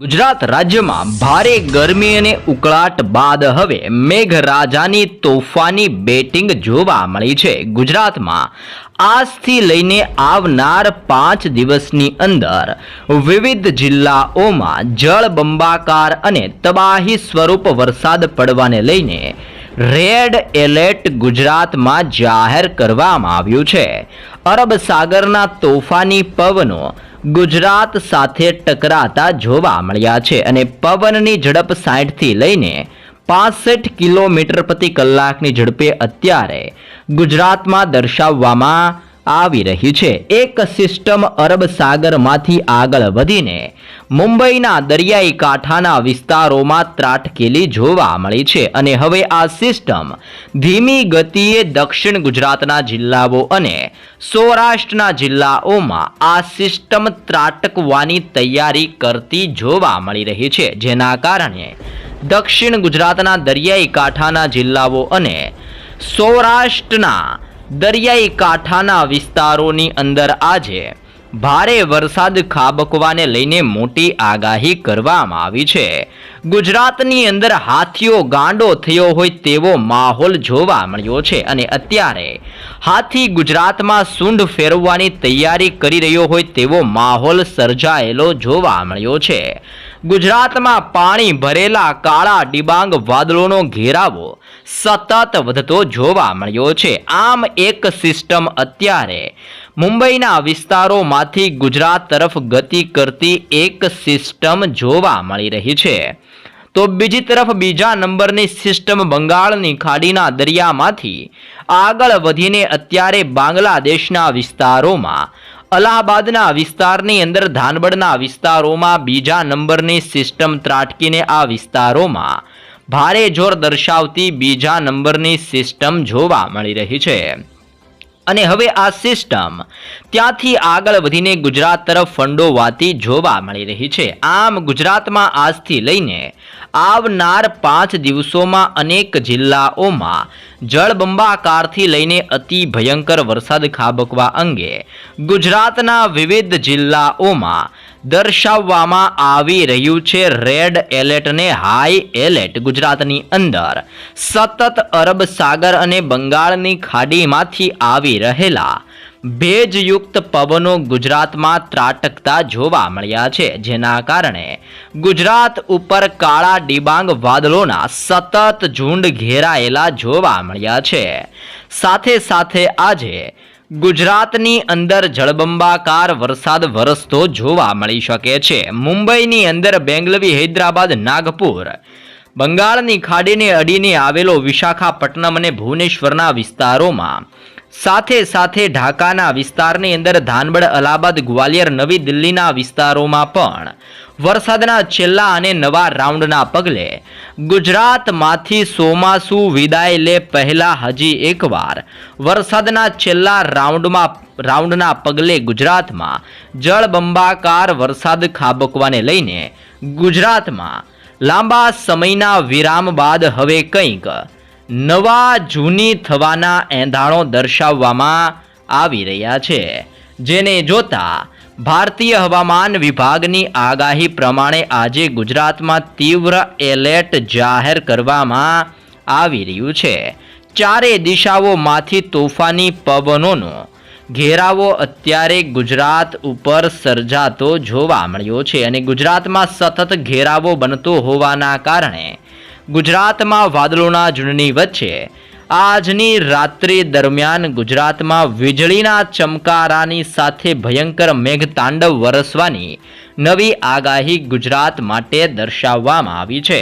ગુજરાત રાજ્યમાં ભારે ગરમી અને ઉકળાટ બાદ હવે મેઘરાજાની તોફાની બેટિંગ જોવા મળી છે. ગુજરાતમાં આજથી લઈને આવનાર પાંચ દિવસની અંદર વિવિધ જિલ્લાઓમાં જળબંબાકાર અને તબાહી સ્વરૂપ વરસાદ પડવાને લઈને રેડ એલર્ટ ગુજરાતમાં જાહેર કરવામાં આવ્યું છે. અરબ સાગરના તોફાની પવનો ગુજરાત સાથે ટકરાતા જોવા મળ્યા છે અને પવનની ઝડપ સાઠથી લઈને પાસઠ કિલોમીટર પ્રતિ કલાકની ઝડપે અત્યારે ગુજરાતમાં દર્શાવવામાં આવી રહી છે. એક સિસ્ટમ અરબ સાગરમાંથી આગળ વધીને મુંબઈના દરિયાઈ કાંઠાના વિસ્તારોમાં ત્રાટકેલી જોવા મળી છે અને હવે આ સિસ્ટમ ધીમી ગતિએ દક્ષિણ ગુજરાતના જિલ્લાઓ અને સૌરાષ્ટ્રના જિલ્લાઓમાં આ સિસ્ટમ ત્રાટકવાની તૈયારી કરતી જોવા મળી રહી છે. જેના કારણે દક્ષિણ ગુજરાતના દરિયાઈ કાંઠાના જિલ્લાઓ અને સૌરાષ્ટ્રના દરિયાઈ કાંઠાના વિસ્તારોની અંદર આજે ભારે વરસાદ ખાબકવાને લઈને મોટી આગાહી કરવામાં આવી છે. ગુજરાતની અંદર હાથીઓ ગાંડો થયો હોય તેવો માહોલ જોવા મળ્યો છે અને અત્યારે હાથી ગુજરાતમાં સૂંઢ ફેરવવાની તૈયારી કરી રહ્યો હોય તેવો માહોલ સર્જાયેલો જોવા મળ્યો છે. ગુજરાતમાં પાણી ભરેલા કાળા ડિબાંગ વાદળોનો ઘેરાવો સતત વધતો જોવા મળ્યો છે. આમ એક સિસ્ટમ અત્યારે મુંબઈના વિસ્તારોમાંથી ગુજરાત તરફ ગતિ કરતી એક સિસ્ટમ જોવા મળી રહી છે. તો બીજી તરફ બીજા નંબરની સિસ્ટમ બંગાળની ખાડીના દરિયામાંથી આગળ વધીને અત્યારે બાંગ્લાદેશના વિસ્તારોમાં અલ્હાબાદના વિસ્તારની અંદર ધાનબડના વિસ્તારોમાં બીજા નંબરની સિસ્ટમ ત્રાટકીને આ વિસ્તારોમાં ભારે જોર દર્શાવતી બીજા નંબરની સિસ્ટમ જોવા મળી રહી છે. અને હવે આ સિસ્ટમ ત્યાંથી આગળ વધીને ગુજરાત તરફ ફંડોવાતી જોવા મળી રહી છે. આમ ગુજરાતમાં આજથી લઈને આવનાર પાંચ દિવસોમાં અનેક જિલ્લાઓમાં જળબંબાકારથી લઈને અતિ ભયંકર વરસાદ ખાબકવા અંગે ગુજરાતના વિવિધ જિલ્લાઓમાં દર્શાવવામાં આવી રહ્યું છે રેડ એલર્ટને હાઈ એલર્ટ ગુજરાતની અંદર. સતત અરબ સાગર અને બંગાળની ખાડીમાંથી આવી રહેલા ભેજયુક્ત પવનો ગુજરાતમાં ત્રાટકતા જોવા મળ્યા છે, જેના કારણે ગુજરાત ઉપર કાળા ડિબાંગ વાદળોના સતત ઝુંડ ઘેરાયેલા જોવા મળ્યા છે. સાથે સાથે આજે ગુજરાતની અંદર જળબંબાકાર વરસાદ વરસતો જોવા મળી શકે છે. મુંબઈની અંદર બેંગલવી, હૈદરાબાદ, નાગપુર. બંગાળની ખાડીને અડીને આવેલો વિશાખાપટ્ટનમ અને ભુવનેશ્વરના વિસ્તારોમાં સાથે સાથે ઢાકાના વિસ્તારની અંદર ધાનબડ અલાહાબાદ, ગ્વાલિયર નવી દિલ્હીના વિસ્તારોમાં પણ. વરસાદના છેલ્લા અને નવા રાઉન્ડના પગલે ગુજરાતમાંથી ચોમાસુ વિદાય લે પહેલા હજી એકવાર. વરસાદના છેલ્લા રાઉન્ડમાં રાઉન્ડના પગલે ગુજરાતમાં જળબંબાકાર વરસાદ ખાબકવાને લઈને ગુજરાતમાં લાંબા સમયના વિરામ બાદ હવે કંઈક નવા જૂની થવાના એંધાણો દર્શાવવામાં આવી રહ્યા છે. જેને જોતા ભારતીય હવામાન વિભાગની આગાહી પ્રમાણે આજે ગુજરાતમાં તીવ્ર એલર્ટ જાહેર કરવામાં આવી રહ્યું છે. ચારે દિશાઓમાંથી તોફાની પવનોનો ઘેરાવો અત્યારે ગુજરાત ઉપર સર્જાતો જોવા મળ્યો છે અને ગુજરાતમાં સતત ઘેરાવો બનતો હોવાના કારણે ગુજરાતમાં વાદળોના ઝુંડની વચ્ચે આજની રાત્રિ દરમિયાન ગુજરાતમાં વીજળીના ચમકારાની સાથે ભયંકર મેઘતાંડવ વરસવાની નવી આગાહી ગુજરાત માટે દર્શાવવામાં આવી છે.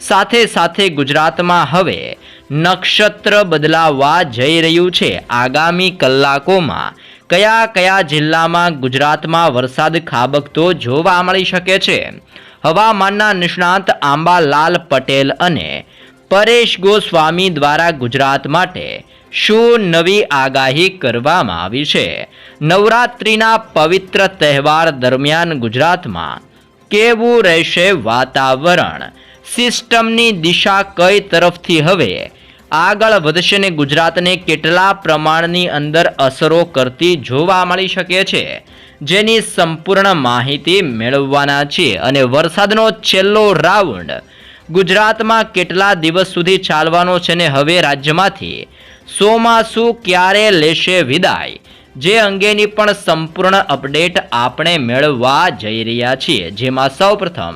સાથે સાથે ગુજરાતમાં હવે નક્ષત્ર બદલાવા જઈ રહ્યું છે. આગામી કલાકોમાં કયા કયા જિલ્લામાં ગુજરાતમાં વરસાદ ખાબકતો જોવા મળી શકે છે? હવામાનના નિષ્ણાંત આંબાલાલ પટેલ અને પરેશ ગોસ્વામી દ્વારા ગુજરાત માટે શું નવી આગાહી કરવામાં આવી છે? નવરાત્રિના પવિત્ર તહેવાર દરમિયાન ગુજરાતમાં કેવું રહેશે વાતાવરણ? સિસ્ટમની દિશા કઈ તરફથી હવે આગળ વધશે ને ગુજરાતને કેટલા પ્રમાણની અંદર અસરો કરતી જોવા મળી શકે છે. જેની સંપૂર્ણ માહિતી મેળવવાના છે અને વરસાદનો છેલ્લો રાઉન્ડ. ગુજરાતમાં કેટલા દિવસ સુધી ચાલવાનો છે ને હવે રાજ્યમાંથી? સોમાસુ ક્યારે લેશે વિદાય? જે અંગેની પણ સંપૂર્ણ અપડેટ આપણે મેળવવા જઈ રહ્યા છીએ. જેમાં સૌપ્રથમ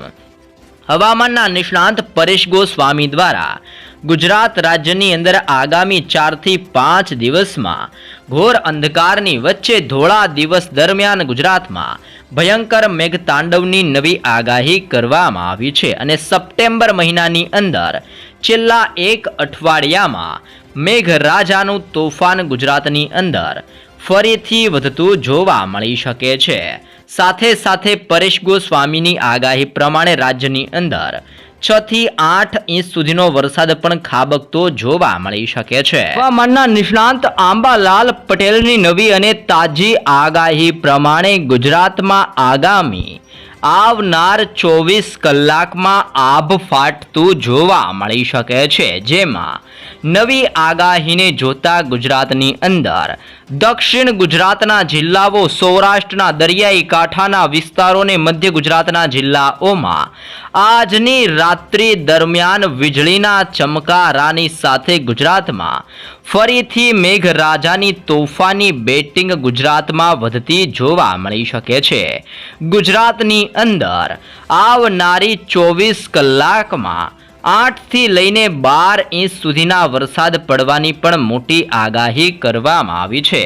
હવામાનના નિષ્ણાંત પરેશ ગોસ્વામી દ્વારા ગુજરાત રાજ્યની અંદર આગામી ચારથી પાંચ દિવસમાં ઘોર અંધકારની વચ્ચે ધોળા દિવસ દરમિયાન ગુજરાતમાં ભયંકર મેઘતાંડવની નવી આગાહી કરવામાં આવી છે અને સપ્ટેમ્બર મહિનાની અંદર છેલ્લા એક અઠવાડિયામાં મેઘરાજાનું તોફાન ગુજરાતની અંદર ફરીથી વધતું જોવા મળી શકે છે. સાથે સાથે પરેશ ગોસ્વામીની આગાહી પ્રમાણે રાજ્યની અંદર છ થી આઠ ઇંચ સુધીનો વરસાદ પણ ખાબકતો જોવા મળી શકે છે. હવામાનના નિષ્ણાંત આંબાલાલ પટેલની નવી અને તાજી આગાહી પ્રમાણે ગુજરાતમાં આગામી આવનાર ચોવીસ કલાકમાં આભ ફાટતું જોવા મળી શકે છે, જેમાં નવી આગાહીને જોતા ગુજરાતની અંદર દક્ષિણ ગુજરાતના જિલ્લાઓ, સૌરાષ્ટ્રના દરિયાઈ કાંઠાના વિસ્તારોને મધ્ય ગુજરાતના જિલ્લાઓમાં આજની રાત્રિ દરમિયાન વીજળીના ચમકારાની સાથે ગુજરાતમાં ફરીથી મેઘરાજાની તોફાની બેટિંગ ગુજરાતમાં વધતી જોવા મળી શકે છે. ગુજરાતની અંદર આવનારી ચોવીસ કલાકમાં આઠથી લઈને બાર ઇંચ સુધીના વરસાદ પડવાની પણ મોટી આગાહી કરવામાં આવી છે.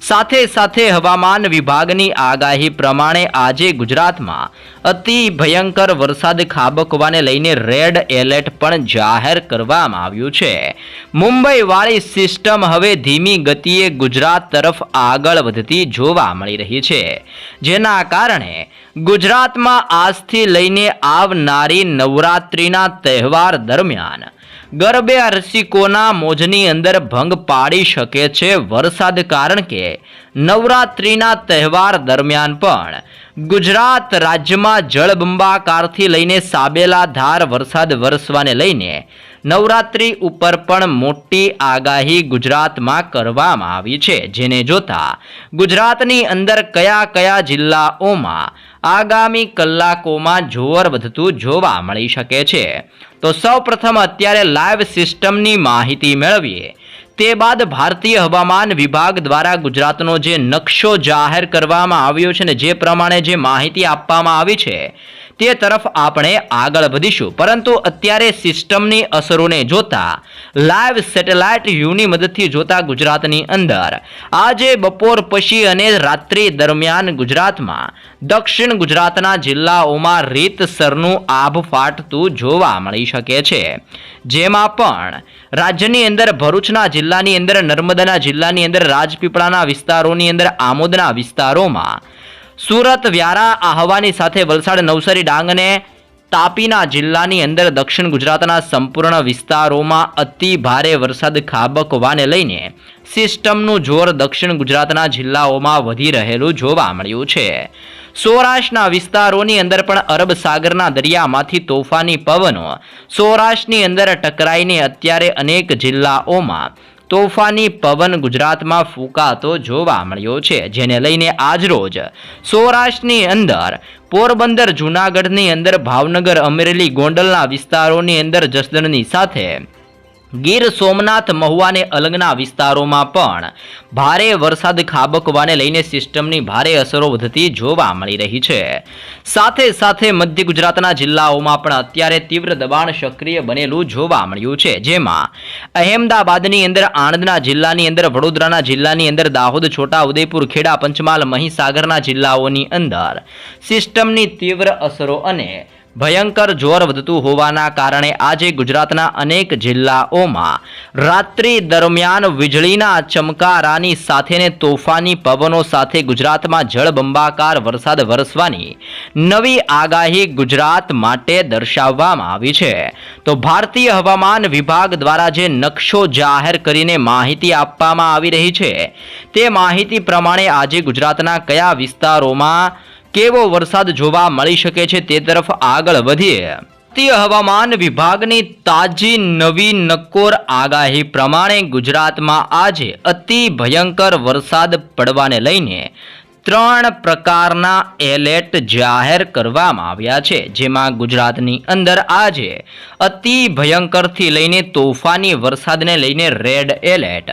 સાથે સાથે હવામાન વિભાગની આગાહી પ્રમાણે આજે ગુજરાતમાં અતિ ભયંકર વરસાદ ખાબકવાને લઈને રેડ એલર્ટ પણ જાહેર કરવામાં આવ્યું છે. મુંબઈવાળી સિસ્ટમ હવે ધીમી ગતિએ ગુજરાત તરફ આગળ વધતી જોવા મળી રહી છે. જેના કારણે ગુજરાતમાં આજથી લઈને આવનારી નવરાત્રિના તહેવાર દરમિયાન ગરબે રસિકોના મોજની અંદર ભંગ પાડી શકે છે વરસાદ કારણ કે નવરાત્રિના તહેવાર દરમિયાન પણ ગુજરાત રાજ્યમાં જળબંબાકારથી લઈને સાબેલા ધાર વરસાદ વરસવાને લઈને નવરાત્રિ ઉપર પણ મોટી આગાહી ગુજરાતમાં કરવામાં આવી છે. જેને જોતા ગુજરાતની અંદર કયા કયા જિલ્લાઓમાં આગામી કલાકોમાં જોર વધતું જોવા મળી શકે છે. તો સૌપ્રથમ અત્યારે લાઈવ સિસ્ટમની માહિતી મેળવીએ. તે બાદ ભારતીય હવામાન વિભાગ દ્વારા ગુજરાતનો જે નકશો જાહેર કરવામાં આવ્યો છે ને જે પ્રમાણે જે માહિતી આપવામાં આવી છે તે તરફ આપણે આગળ વધીશું. પરંતુ અત્યારે સિસ્ટમની અસરોને જોતા લાઈવ સેટેલાઇટ યુની મદદથી જોતા ગુજરાતની અંદર. આજે બપોર પછી અને રાત્રિ દરમિયાન ગુજરાતમાં, દક્ષિણ ગુજરાતના જિલ્લાઓમાં રીતસરનું આભ ફાટતું જોવા મળી શકે છે. જેમાં પણ રાજ્યની અંદર, ભરૂચના જિલ્લાની અંદર, નર્મદાના જિલ્લાની અંદર, રાજપીપળાના વિસ્તારોની અંદર, આમોદના વિસ્તારોમાં સુરત, વ્યારા, આહવાની સાથે વલસાડ, નવસારી, ડાંગ અને તાપીના જિલ્લાની અંદર દક્ષિણ ગુજરાતના સંપૂર્ણ વિસ્તારોમાં અતિ ભારે વરસાદ ખાબકવાને લઈને સિસ્ટમનું જોર દક્ષિણ ગુજરાતના જિલ્લાઓમાં વધી રહેલું જોવા મળ્યું છે. સૌરાષ્ટ્રના વિસ્તારોની અંદર પણ અરબ સાગરના દરિયામાંથી તોફાની પવનો સૌરાષ્ટ્રની અંદર ટકરાઈને અત્યારે અનેક જિલ્લાઓમાં તોફાની પવન ગુજરાતમાં ફૂંકાતો જોવા મળ્યો છે, જેને લઈને આજરોજ સૌરાષ્ટ્રની અંદર, પોરબંદર, જૂનાગઢની અંદર, ભાવનગર, અમરેલી, ગોંડલના વિસ્તારોની અંદર જસદણની સાથે ગીર સોમનાથ મહુવાને અલંગના વિસ્તારોમાં પણ ભારે વરસાદ ખાબકવાને લઈને સિસ્ટમની ભારે અસરો વધતી જોવા મળી રહી છે. સાથે સાથે મધ્ય ગુજરાતના જિલ્લાઓમાં પણ અત્યારે તીવ્ર દબાણ સક્રિય બનેલું જોવા મળ્યું છે. જેમાં અહેમદાબાદની અંદર આણંદના જિલ્લાની અંદર, વડોદરાના જિલ્લાની અંદર, દાહોદ છોટા ઉદયપુર ખેડા, પંચમહાલ, મહીસાગરના જિલ્લાઓની અંદર સિસ્ટમની તીવ્ર અસરો અને ભયંકર જોર વધતું હોવાના કારણે આજે ગુજરાતના અનેક જિલ્લાઓમાં રાત્રિ દરમિયાન વીજળીના ચમકારાની સાથેને તોફાની પવનો સાથે ગુજરાતમાં જળબંબાકાર વરસાદ વરસવાની નવી આગાહી ગુજરાત માટે દર્શાવવામાં આવી છે. તો ભારતીય હવામાન વિભાગ દ્વારા જે નકશો જાહેર કરીને માહિતી આપવામાં આવી રહી છે, તે માહિતી પ્રમાણે આજે ગુજરાતના કયા વિસ્તારોમાં કેવો વરસાદ જોવા મળી શકે છે તે તરફ આગળ વધીએ. ભારતીય હવામાન વિભાગની તાજી નવી નક્કોર આગાહી પ્રમાણે ગુજરાતમાં આજે અતિ ભયંકર વરસાદ પડવાને લઈને ત્રણ પ્રકારના એલર્ટ જાહેર કરવામાં આવ્યા છે, જેમાં ગુજરાતની અંદર આજે અતિ ભયંકરથી લઈને તોફાની વરસાદને લઈને રેડ એલર્ટ.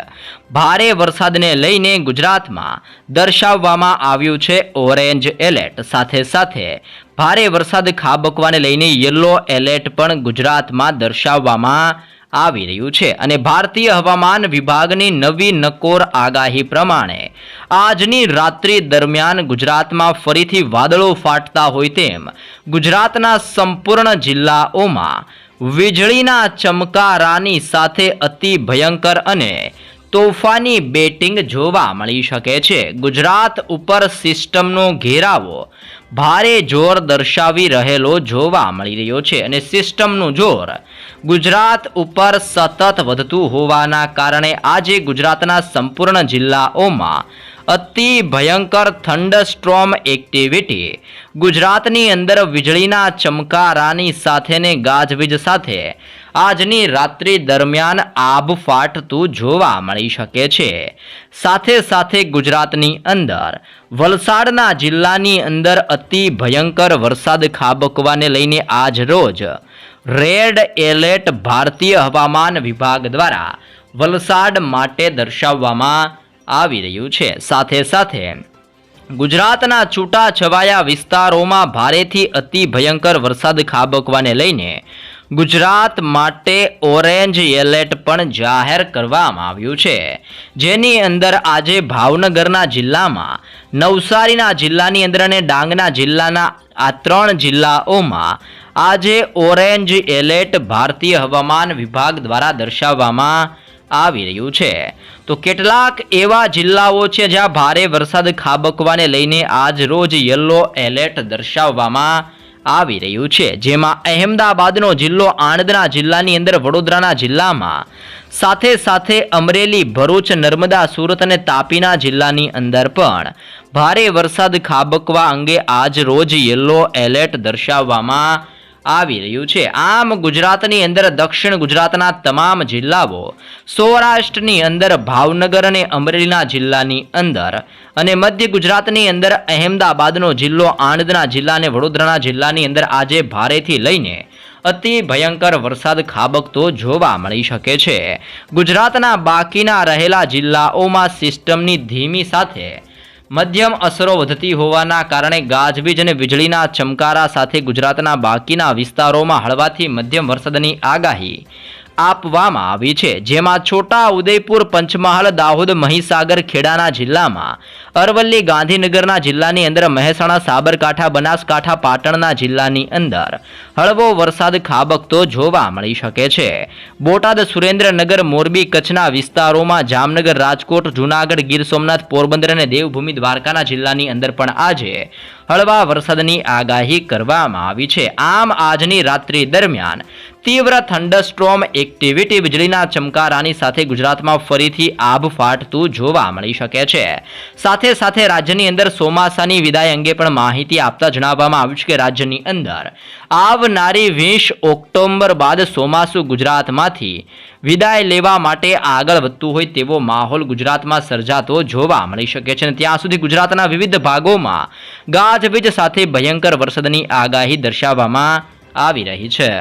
ભારે વરસાદને લઈને ગુજરાતમાં દર્શાવવામાં આવ્યું છે ઓરેન્જ એલર્ટ. સાથે સાથે ભારે વરસાદ ખાબકવાને લઈને યલો એલર્ટ પણ ગુજરાતમાં દર્શાવવામાં આવી રહ્યું છે અને ભારતીય હવામાન વિભાગની નવી નકોર આગાહી પ્રમાણે આજની રાત્રિ દરમિયાન ગુજરાતમાં ફરીથી વાદળો ફાટતા હોય તેમ ગુજરાતના સંપૂર્ણ જિલ્લાઓમાં વીજળીના ચમકારાની સાથે અતિ ભયંકર અને તોફાની બેટિંગ જોવા મળી શકે છે. ગુજરાત ઉપર સિસ્ટમનો ઘેરાવો ભારે જોર દર્શાવી રહેલો જોવા મળી રહ્યો છે અને સિસ્ટમનું જોર ગુજરાત ઉપર સતત વધતું હોવાના કારણે આજે ગુજરાતના સંપૂર્ણ જિલ્લાઓમાં અતિ ભયંકર થંડરસ્ટ્રોમ એક્ટિવિટી ગુજરાતની અંદર વીજળીના ચમકારાની સાથેને ગાજવીજ સાથે. આજની રાત્રિ દરમિયાન આબ ફાટતું જોવા મળી શકે છે. સાથે સાથે ગુજરાતની અંદર, વલસાડના જિલ્લાની અંદર અતિ ભયંકર વરસાદ ખાબકવાને લઈને આજ રોજ, રેડ એલર્ટ ભારતીય હવામાન વિભાગ દ્વારા વલસાડ માટે દર્શાવવામાં આવી રહ્યું છે. સાથે સાથે ગુજરાતના છૂટાછવાયા વિસ્તારોમાં ભારેથી અતિ ભયંકર વરસાદ ખાબકવાને લઈને ગુજરાત માટે ઓરેન્જ એલર્ટ પણ જાહેર કરવામાં આવ્યું છે. જેની અંદર આજે ભાવનગરના જિલ્લામાં, નવસારીના જિલ્લાની અંદર અને ડાંગના જિલ્લાના આ ત્રણ જિલ્લાઓમાં આજે ઓરેન્જ એલર્ટ ભારતીય હવામાન વિભાગ દ્વારા દર્શાવવામાં આવી રહ્યું છે. તો કેટલાક એવા જિલ્લાઓ છે જ્યાં ભારે વરસાદ ખાબકવાને લઈને આજ રોજ યલો એલર્ટ દર્શાવવામાં આવી રહ્યું છે. જેમાં અહેમદાબાદનો જિલ્લો, આણંદના જિલ્લાની અંદર, વડોદરાના જિલ્લામાં સાથે સાથે અમરેલી, ભરૂચ, નર્મદા, સુરત અને તાપીના જિલ્લાની અંદર પણ ભારે વરસાદ ખાબકવા અંગે આજ રોજ યલો એલર્ટ દર્શાવવામાં આવી રહ્યું છે. આમ ગુજરાતની અંદર દક્ષિણ ગુજરાતના તમામ જિલ્લાઓ, સૌરાષ્ટ્રની અંદર ભાવનગર અને અમરેલીના જિલ્લાની અંદર અને મધ્ય ગુજરાતની અંદર અહેમદાબાદનો જિલ્લો, આણંદના જિલ્લા અને વડોદરાના જિલ્લાની અંદર આજે ભારેથી લઈને અતિ ભયંકર વરસાદ ખાબકતો જોવા મળી શકે છે. ગુજરાતના બાકીના રહેલા જિલ્લાઓમાં સિસ્ટમની ધીમી સાથે મધ્યમ અસરો વધતી હોવાના કારણે ગાજવીજ અને વીજળીના ચમકારા સાથે ગુજરાતના બાકીના વિસ્તારોમાં હળવાથી મધ્યમ વરસાદની આગાહી. આપવામાં આવી છે. જેમાં છોટા ઉદયપુર, પંચમહાલ, દાહોદ, મહીસાગર, ખેડાના જિલ્લામાં, અરવલ્લી, ગાંધીનગરના જિલ્લાની અંદર મહેસાણા, સાબરકાંઠા, બનાસકાંઠા, પાટણના જિલ્લાની અંદર હળવો વરસાદ ખાબકતો જોવા મળી શકે છે. બોટાદ, સુરેન્દ્રનગર, મોરબી કચ્છના વિસ્તારોમાં જામનગર, રાજકોટ, જૂનાગઢ, ગીર સોમનાથ, પોરબંદર અને દેવભૂમિ દ્વારકાના જિલ્લાની અંદર પણ આજે હળવા વરસાદની આગાહી કરવામાં આવી છે. આમ, આજની રાત્રિ દરમિયાન તીવ્ર થંડરસ્ટ્રોમ એક્ટિવિટી વીજળીના ચમકારાની સાથે ગુજરાતમાં ફરીથી આભ ફાટતું જોવા મળી શકે છે. સાથે સાથે રાજ્યની અંદર ચોમાસાની વિદાય અંગે પણ માહિતી આપતા જણાવવામાં આવ્યું છે કે રાજ્યની અંદર આવનારી વીસ ઓક્ટોબર બાદ ચોમાસું ગુજરાતમાંથી વિદાય લેવા માટે આગળ વધતું હોય તેવો માહોલ ગુજરાતમાં સર્જાતો જોવા મળી શકે છે અને ત્યાં સુધી ગુજરાતના વિવિધ ભાગોમાં ગાજવીજ સાથે ભયંકર વરસાદની આગાહી દર્શાવવામાં આવી રહી છે.